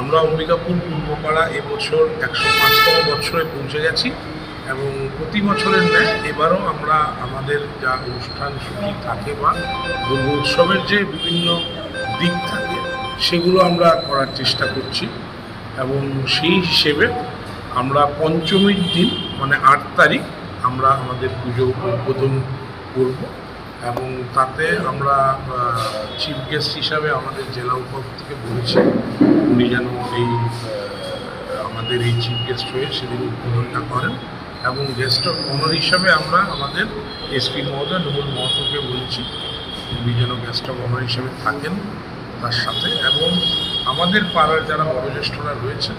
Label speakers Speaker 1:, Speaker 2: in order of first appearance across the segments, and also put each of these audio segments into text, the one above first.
Speaker 1: আমরা অম্বিকাপুর পূর্বপাড়া এবছর একশো পাঁচতম বছরে পৌঁছে গেছি এবং প্রতি বছরের ন্যায় এবারও আমরা আমাদের যা অনুষ্ঠান সূচি থাকে বা দুর্গ উৎসবের যে বিভিন্ন দিক থাকে, সেগুলো আমরা করার চেষ্টা করছি এবং সেই হিসেবে আমরা পঞ্চমীর দিন মানে আট তারিখ, আমরা আমাদের পুজো উদ্বোধন করব এবং তাতে আমরা চিফ গেস্ট হিসাবে আমাদের জেলা থেকে বলেছি, উনি যেন এই আমাদের এই চিফ গেস্ট হয়ে সেদিন উদ্বোধনটা করেন এবং গেস্ট অফ অনার হিসাবে আমরা আমাদের এসপি মহোদয় নুমুল মহতোকে বলছি, উনি যেন গেস্ট অফ অনার হিসাবে থাকেন তার সাথে এবং আমাদের পাড়ার যারা বয়োজ্যেষ্ঠরা রয়েছে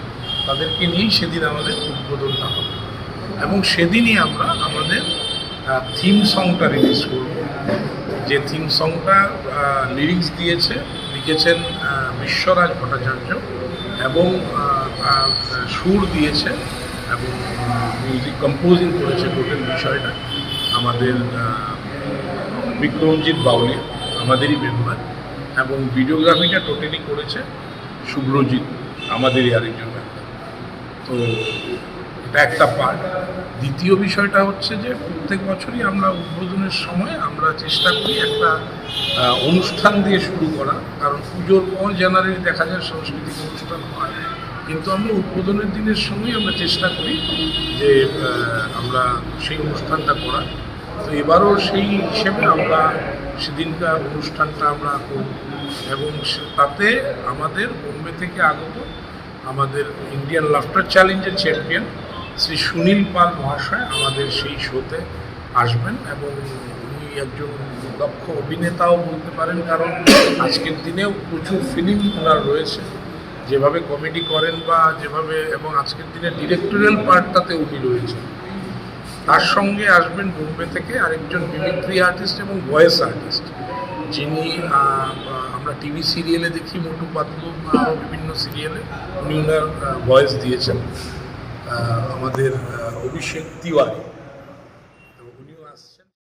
Speaker 1: তাদেরকে নিয়েই সেদিন আমাদের উদ্বোধনটা হবে। এবং সেদিনই আমরা আমাদের থিম সংটা রিলিজ করব। যে থিম সংটা লিরিক্স দিয়েছে, লিখেছেন বিশ্বরাজ ভট্টাচার্য এবং সুর দিয়েছে এবং মিউজিক কম্পোজিং করেছে টোটাল বিষয়টা আমাদের বিক্রমজিৎ বাউলি আমাদেরই মেম্বার এবং ভিডিওগ্রাফিটা টোটালি করেছে শুভ্রজিৎ, আমাদেরই আরেকজন। তো এটা একটা পার্ট দ্বিতীয় বিষয়টা হচ্ছে যে প্রত্যেক বছরই আমরা উদ্বোধনের সময় আমরা চেষ্টা করি একটা অনুষ্ঠান দিয়ে শুরু করা। কারণ পুজোর পর জেনারেলি দেখা যায় সাংস্কৃতিক অনুষ্ঠান হয়। কিন্তু আমরা উদ্বোধনের দিনের সময় আমরা চেষ্টা করি যে আমরা সেই অনুষ্ঠানটা করা তো এবারও সেই হিসেবে আমরা সেদিনকার অনুষ্ঠানটা আমরা করব। এবং তাতে আমাদের বোম্বে থেকে আগত আমাদের ইন্ডিয়ান লাফটার চ্যালেঞ্জের চ্যাম্পিয়ন শ্রী সুনীল পাল মহাশয় আমাদের সেই শোতে আসবেন এবং উনি একজন দক্ষ অভিনেতাও বলতে পারেন, কারণ আজকের দিনেও প্রচুর ফিল্ম ওনার রয়েছে। যেভাবে কমেডি করেন বা যেভাবে এবং আজকের দিনে ডিরেক্টোরিয়াল পার্টটাতে উনি রয়েছেন। তার সঙ্গে আসবেন বোম্বে থেকে আরেকজন মিমিক্রি আর্টিস্ট এবং ভয়েস আর্টিস্ট যিনি আমরা টিভি সিরিয়ালে দেখি, মোটু পাতলু আরও বিভিন্ন সিরিয়ালে উনি ওনার ভয়েস দিয়েছেন। আমাদের অভিষেক তিওয়ারি।